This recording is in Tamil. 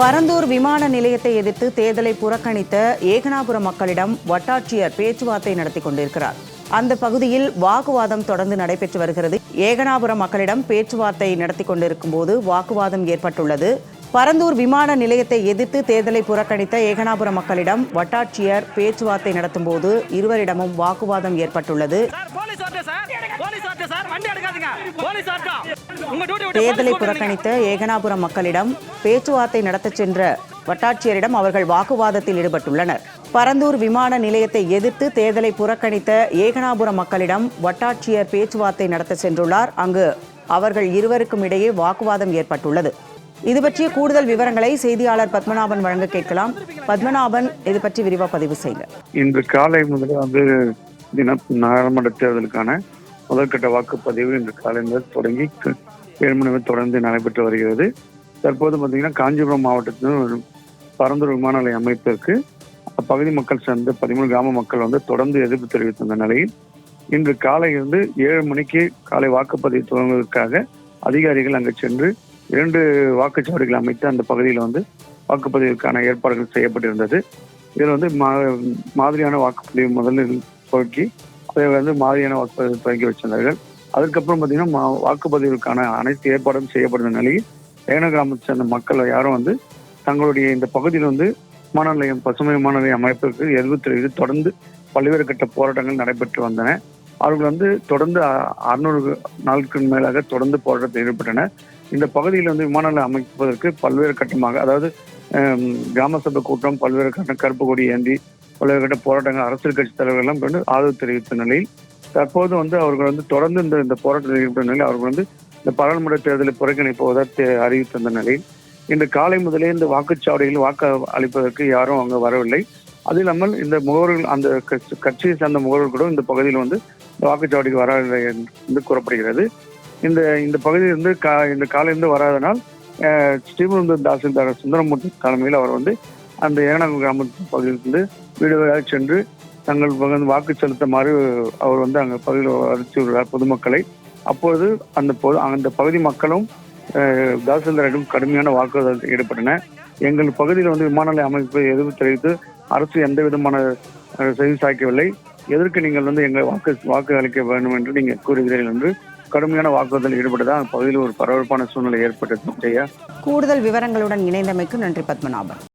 பரந்தூர் விமான நிலையத்தை எதிர்த்து தேர்தலை புறக்கணித்த ஏகனாபுரம் மக்களிடம் வட்டாட்சியர் பேச்சுவார்த்தை நடத்தி கொண்டிருக்கிறார். அந்த பகுதியில் வாக்குவாதம் தொடர்ந்து நடைபெற்று வருகிறது. ஏகனாபுரம் மக்களிடம் பேச்சுவார்த்தை நடத்தி கொண்டிருக்கும் போது வாக்குவாதம் ஏற்பட்டுள்ளது. பரந்தூர் விமான நிலையத்தை எதிர்த்து தேர்தலை புறக்கணித்த ஏகனாபுரம் மக்களிடம் வட்டாட்சியர் பேச்சுவார்த்தை நடத்தும் போது இருவரிடமும் வாக்குவாதம் ஏற்பட்டுள்ளது. தேர்தலை புறக்கணித்த ஏகனாபுரம் மக்களிடம் பேச்சுவார்த்தை நடத்தச் சென்ற வட்டாட்சியரிடம் அவர்கள் வாக்குவாதத்தில் ஈடுபட்டுள்ளனர். பரந்தூர் விமான நிலையத்தை எதிர்த்து தேர்தலை புறக்கணித்த ஏகனாபுரம் மக்களிடம் வட்டாட்சியர் பேச்சுவார்த்தை நடத்த சென்றுள்ளார். அங்கு அவர்கள் இருவருக்கும் இடையே வாக்குவாதம் ஏற்பட்டுள்ளது. இது பற்றிய கூடுதல் விவரங்களை செய்தியாளர் பத்மநாபன் வழங்க கேட்கலாம். பத்மநாபன் இது பற்றி விரிவாக பதிவு செய்யுங்க. இன்று காலை முதலே வந்து நாடாளுமன்ற தேர்தலுக்கான முதற்கட்ட வாக்குப்பதிவு இன்று காலை முதல் தொடங்கி ஏழு மணி தொடர்ந்து நடைபெற்று வருகிறது. தற்போது பார்த்தீங்கன்னா காஞ்சிபுரம் மாவட்டத்தில் ஒரு பரந்தூர் விமான நிலைய அமைப்பிற்கு அப்பகுதி மக்கள் சேர்ந்த பதிமூணு கிராம மக்கள் வந்து தொடர்ந்து எதிர்ப்பு தெரிவித்திருந்த நிலையில் இன்று காலை இருந்து ஏழு மணிக்கு காலை வாக்குப்பதிவு துவங்குவதற்காக அதிகாரிகள் அங்கு சென்று இரண்டு வாக்குச்சாவடிகள் அமைத்து அந்த பகுதியில் வந்து வாக்குப்பதிவுக்கான ஏற்பாடுகள் செய்யப்பட்டிருந்தது. இதில் வந்து மா- மாதிரியான வாக்குப்பதிவு முதலில் துவக்கி வந்து மாதிரியான வாக்குப்பதிவு தொடங்கி வச்சிருந்தார்கள். அதுக்கப்புறம் பார்த்தீங்கன்னா மா- வாக்குப்பதிவுக்கான அனைத்து ஏற்பாடும் செய்யப்பட்ட நிலையில் ஏன கிராமத்தை சேர்ந்த மக்கள் யாரும் வந்து தங்களுடைய இந்த பகுதியில் வந்து விமான நிலையம் பசுமை விமான நிலையம் அமைப்பிற்கு எழுபத்தி இது தொடர்ந்து பல்வேறு கட்ட போராட்டங்கள் நடைபெற்று வந்தன. அவர்கள் வந்து தொடர்ந்து அ- அறுநூறு நாளுக்கு மேலாக தொடர்ந்து போராட்டத்தில் ஈடுபட்டனர் இந்த பகுதியில் வந்து விமான நிலையம் அமைப்பதற்கு பல்வேறு கட்டமாக அதாவது கிராம சபை கூட்டம் பல்வேறு கட்ட கருப்பு கொடி ஏந்தி பல்வேறு போராட்டங்கள் அரசியல் கட்சி தலைவர்கள் எல்லாம் கொண்டு ஆதரவு தெரிவித்த நிலையில் தற்போது வந்து அவர்கள் வந்து தொடர்ந்து இந்த இந்த போராட்டத்தில் ஈடுபட்ட நிலையில் அவர்கள் வந்து இந்த பாராளுமன்ற தேர்தலை புறக்கணிப்பதாக அறிவித்திருந்த நிலையில் இன்று காலை முதலே இந்த வாக்குச்சாவடியில் வாக்கு அளிப்பதற்கு யாரும் அங்கே வரவில்லை. அது இல்லாமல் இந்த முகவர்கள் அந்த கட்சி- கட்சியை சார்ந்த முகவர்கள் கூட இந்த பகுதியில் வந்து இந்த வாக்குச்சாவடிக்கு வரவில்லை என்று கூறப்படுகிறது. இந்த இந்த பகுதியில் இருந்து கா இந்த காலையிலிருந்து வராதனால் அஹ், ஸ்ரீபெரும்புதூர் தாசில்தார் சுந்தரமூர்த்தி தலைமையில் அவர் வந்து அந்த ஏனாகு கிராம பகுதியிலிருந்து வீடு வீடாக சென்று தங்கள் வந்து வாக்கு செலுத்துமாறு அவர் வந்து அங்கே பகுதியில் அறிவித்துள்ளார் பொதுமக்களை. அப்பொழுது அந்த பொது அந்த பகுதி மக்களும் தாசில்தாரிடம் கடுமையான வாக்குறுதல் ஈடுபட்டன. எங்கள் பகுதியில் வந்து விமான நிலைய அமைப்பை எதிர்ப்பு தெரிவித்து அரசு எந்த விதமான செய்தி சாய்க்கவில்லை. எதற்கு நீங்கள் வந்து எங்களை வாக்கு வாக்கு அளிக்க வேண்டும் என்று நீங்கள் கூறுகிறீர்கள் என்று கடுமையான வாக்குறுதல் ஈடுபட்டதால் அந்த பகுதியில் ஒரு பரபரப்பான சூழ்நிலை ஏற்பட்டது. கூடுதல் விவரங்களுடன் இணைந்தமைக்கு நன்றி பத்மநாபன்.